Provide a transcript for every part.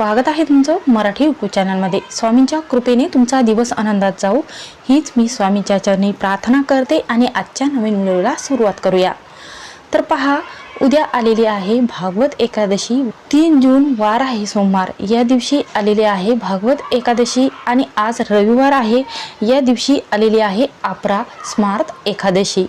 स्वागत आहे तुमचं मराठी युट्यूब चॅनलमध्ये. स्वामींच्या कृपेने तुमचा दिवस आनंदात जाऊ हीच मी स्वामींच्या चरणी प्रार्थना करते आणि आजच्या नवीन व्हिडिओला सुरुवात करूया. तर पहा उद्या आलेली आहे भागवत एकादशी. तीन जून वार आहे सोमवार. या दिवशी आलेली आहे भागवत एकादशी आणि आज रविवार आहे. या दिवशी आलेली आहे आपरा स्मार्त एकादशी.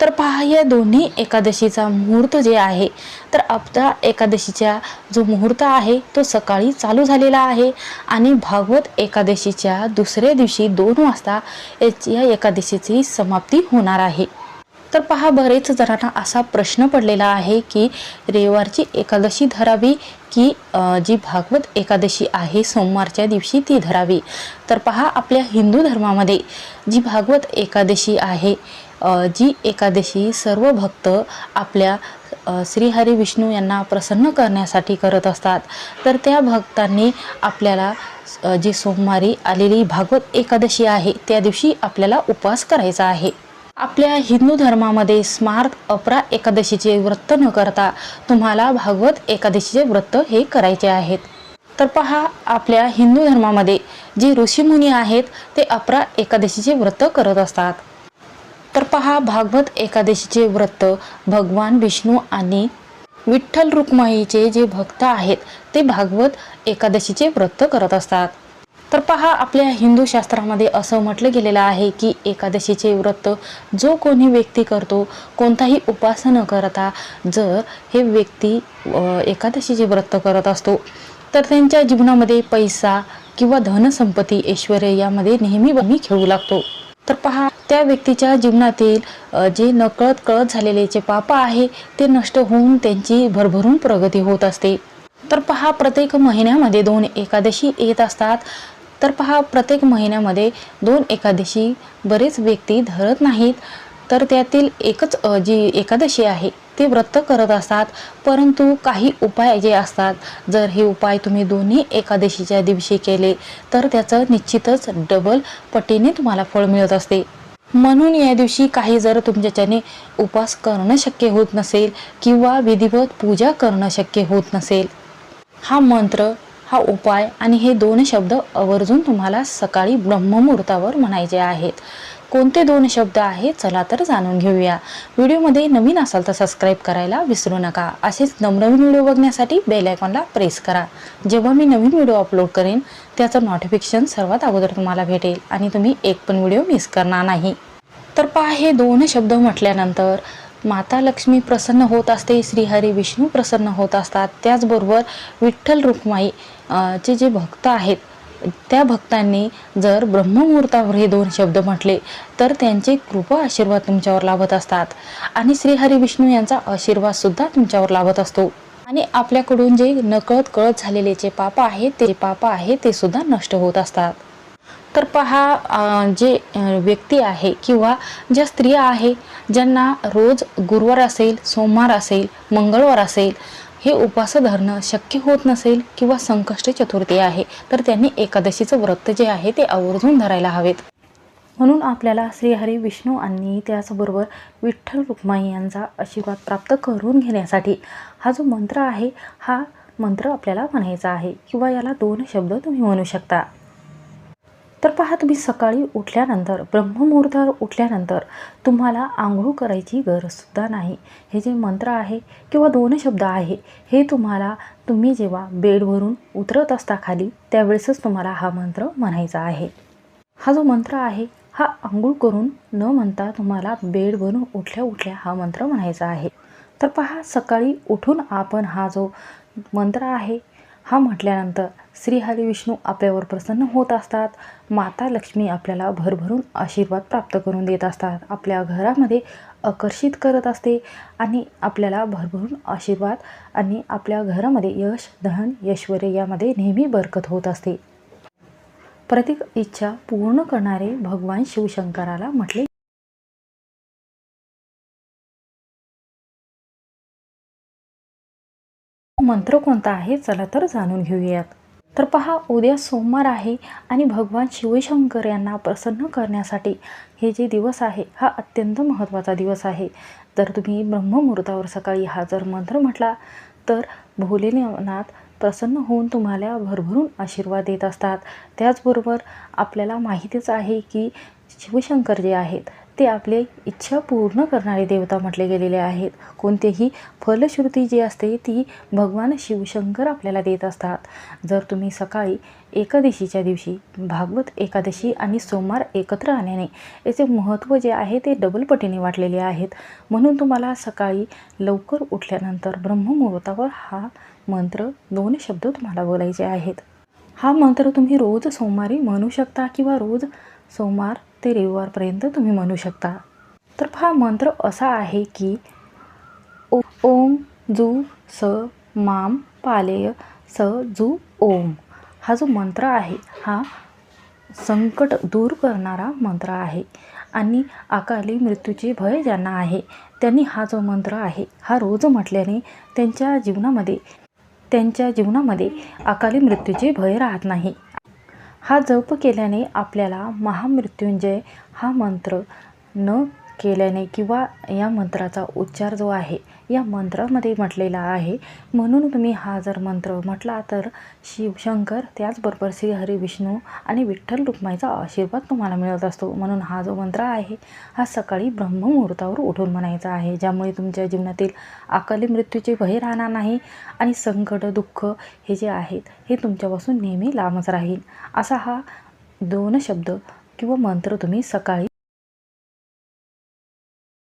तर पहा या दोन्ही एकादशीचा मुहूर्त जे आहे तर आपला एकादशीचा जो मुहूर्त आहे तो सकाळी चालू झालेला आहे आणि भागवत एकादशीच्या दुसऱ्या दिवशी दोन वाजता याची- या एकादशीची समाप्ती होणार आहे. तर पहा बरेच जणांना असा प्रश्न पडलेला आहे की रविवारची एकादशी धरावी की जी भागवत एकादशी आहे सोमवारच्या दिवशी ती धरावी? तर पहा आपल्या हिंदू धर्मामध्ये जी भागवत एकादशी आहे जी एकादशी सर्व भक्त आपल्या श्रीहरी विष्णू यांना प्रसन्न करण्यासाठी करत असतात. तर त्या भक्तांनी आपल्याला जी सोमवारी आलेली भागवत एकादशी आहे त्या दिवशी आपल्याला उपवास करायचा आहे. आपल्या हिंदू धर्मामध्ये स्मार्त अपरा एकादशीचे व्रत न करता तुम्हाला भागवत एकादशीचे व्रत हे करायचे आहेत. तर पहा आपल्या हिंदू धर्मामध्ये जे ऋषीमुनी आहेत ते अपरा एकादशीचे व्रत करत असतात. तर पहा भागवत एकादशीचे व्रत भगवान विष्णू आणि विठ्ठल रुक्माईचे जे भक्त आहेत ते भागवत एकादशीचे व्रत करत असतात. तर पहा आपल्या हिंदू शास्त्रामध्ये असं म्हटलं गेलेलं आहे की एकादशीचे व्रत जो कोणी व्यक्ती करतो कोणताही उपास न करता जर हे व्यक्ती एकादशीचे व्रत करत असतो तर त्यांच्या जीवनामध्ये पैसा किंवा धनसंपत्ती ऐश्वर यामध्ये नेहमी नेहमी खेळू लागतो. तर पहा त्या व्यक्तीच्या जीवनातील जे नकळत कळत झालेले जे पाप आहे ते नष्ट होऊन त्यांची भरभरून प्रगती होत असते. तर पहा प्रत्येक महिन्यामध्ये दोन एकादशी येत असतात. तर पहा प्रत्येक महिन्यामध्ये दोन एकादशी बरेच व्यक्ती धरत नाहीत. तर त्यातील एकच जी एकादशी आहे ते व्रत करत असतात परंतु काही उपाय जे असतात जर हे उपाय तुम्ही दोन्ही एकादशीच्या दिवशी केले तर त्याचं निश्चितच डबल पटीने तुम्हाला फळ मिळत असते. म्हणून या दिवशी काही जर तुमच्याच्याने उपवास करणं शक्य होत नसेल किंवा विधिवत पूजा करणं शक्य होत नसेल हा मंत्र हा उपाय आणि हे दोन शब्द आवर्जून तुम्हाला सकाळी ब्रह्ममुहूर्तावर म्हणायचे आहेत. कोणते दोन शब्द आहेत चला तर जाणून घेऊया. व्हिडिओमध्ये नवीन असाल तर सबस्क्राईब करायला विसरू नका. असेच नवनवीन व्हिडिओ बघण्यासाठी बेल आयकॉनला प्रेस करा. जेव्हा मी नवीन व्हिडिओ अपलोड करेन त्याचं नोटिफिकेशन सर्वात अगोदर तुम्हाला भेटेल आणि तुम्ही एक पण व्हिडिओ मिस करणार नाही. तर पहा हे दोन शब्द म्हटल्यानंतर माता लक्ष्मी प्रसन्न होत असते श्रीहरी विष्णू प्रसन्न होत असतात. त्याचबरोबर विठ्ठल रुक्माई चे जे भक्त आहेत त्या भक्तांनी जर ब्रह्ममुहूर्तावर हे दोन शब्द म्हटले तर त्यांचे कृपा आशीर्वाद तुमच्यावर लाभत असतात. आणि श्रीहरी विष्णू यांचा आशीर्वाद सुद्धा तुमच्यावर लाभत असतो. आणि आपल्याकडून जे नकळत कळत झालेले जे पाप आहे ते पाप आहे ते सुद्धा नष्ट होत असतात. तर पहा जे व्यक्ती आहे किंवा ज्या स्त्रिया आहे ज्यांना रोज गुरुवार असेल सोमवार असेल मंगळवार असेल हे उपास धरणं शक्य होत नसेल किंवा संकष्ट चतुर्थी आहे तर त्यांनी एकादशीचं व्रत जे आहे ते आवर्जून धरायला हवेत. म्हणून आपल्याला श्रीहरी विष्णू आणि त्याचबरोबर विठ्ठल रुक्माई यांचा आशीर्वाद प्राप्त करून घेण्यासाठी हा जो मंत्र आहे हा मंत्र आपल्याला म्हणायचा आहे किंवा याला दोन शब्द तुम्ही म्हणू शकता. तर पहा तुम्ही सकाळी उठल्यानंतर ब्रह्ममुहूर्तावर उठल्यानंतर तुम्हाला आंघोळ करायची गरजसुद्धा नाही. हे जे मंत्र आहे किंवा दोन शब्द आहे हे तुम्हाला तुम्ही जेव्हा बेडवरून उतरत असता खाली त्यावेळेसच तुम्हाला हा मंत्र म्हणायचा आहे. हा जो मंत्र आहे हा आंघोळ करून न म्हणता तुम्हाला बेडवरून उठल्या उठल्या हा मंत्र म्हणायचा आहे. तर पहा सकाळी उठून आपण हा जो मंत्र आहे हा म्हटल्यानंतर श्रीहरी विष्णू आपल्यावर प्रसन्न होत असतात. माता लक्ष्मी आपल्याला भरभरून आशीर्वाद प्राप्त करून देत असतात. आपल्या घरामध्ये आकर्षित करत असते आणि आपल्याला भरभरून आशीर्वाद आणि आपल्या घरामध्ये यश धन ऐश्वर यामध्ये नेहमी बरकत होत असते. प्रत्येक इच्छा पूर्ण करणारे भगवान शिवशंकराला म्हटले मंत्र कोणता आहे चला तर जाणून घेऊयात. तर पहा उद्या सोमवार आहे आणि भगवान शिवशंकर यांना प्रसन्न करण्यासाठी हे जे दिवस आहे हा अत्यंत महत्त्वाचा दिवस आहे. जर तुम्ही ब्रह्ममुहूर्तावर सकाळी हा जर मंत्र म्हटला तर भोलेनाथ प्रसन्न होऊन तुम्हाला भरभरून आशीर्वाद देत असतात. त्याचबरोबर आपल्याला माहितीच आहे की शिवशंकर जे आहेत ते आपले इच्छा पूर्ण करणारे देवता म्हटले गेलेले आहेत. कोणतेही फलश्रुती जी असते ती भगवान शिवशंकर आपल्याला देत असतात. जर तुम्ही सकाळी एकादशीच्या दिवशी भागवत एकादशी आणि सोमवार एकत्र आणण्याने याचे महत्त्व जे आहे ते डबल पटीने वाटलेले आहेत. म्हणून तुम्हाला सकाळी लवकर उठल्यानंतर ब्रह्ममुहूर्तावर हा मंत्र दोन शब्द तुम्हाला बोलायचे आहेत. हा मंत्र तुम्ही रोज सोमवारी म्हणू शकता किंवा रोज सोमवार ते रविवारपर्यंत तुम्ही म्हणू शकता. तर हा मंत्र असा आहे की ओ ओम जू स माम पालेय स जू ओम. हा जो मंत्र आहे हा संकट दूर करणारा मंत्र आहे. आणि अकाली मृत्यूचे भय ज्यांना आहे त्यांनी हा जो मंत्र आहे हा रोज म्हटल्याने त्यांच्या जीवनामध्ये त्यांच्या जीवनामध्ये अकाली मृत्यूचे भय राहत नाही. हा जप केल्याने आपल्याला महामृत्युंजय हा मंत्र न केल्याने किंवा या मंत्राचा उच्चार जो आहे या मंत्रामध्ये म्हटलेला आहे. म्हणून तुम्ही हा जर मंत्र म्हटला तर शिवशंकर त्याचबरोबर श्रीहरी विष्णू आणि विठ्ठल रुक्माईचा आशीर्वाद तुम्हाला मिळत असतो. म्हणून हा जो मंत्र आहे हा सकाळी ब्रह्ममुहूर्तावर उठून म्हणायचा आहे. ज्यामुळे तुमच्या जीवनातील अकाली मृत्यूचे भय राहणार नाही आणि संकट दुःख हे जे आहेत हे तुमच्यापासून नेहमी लांबच राहील. असा हा दोन शब्द किंवा मंत्र तुम्ही सकाळी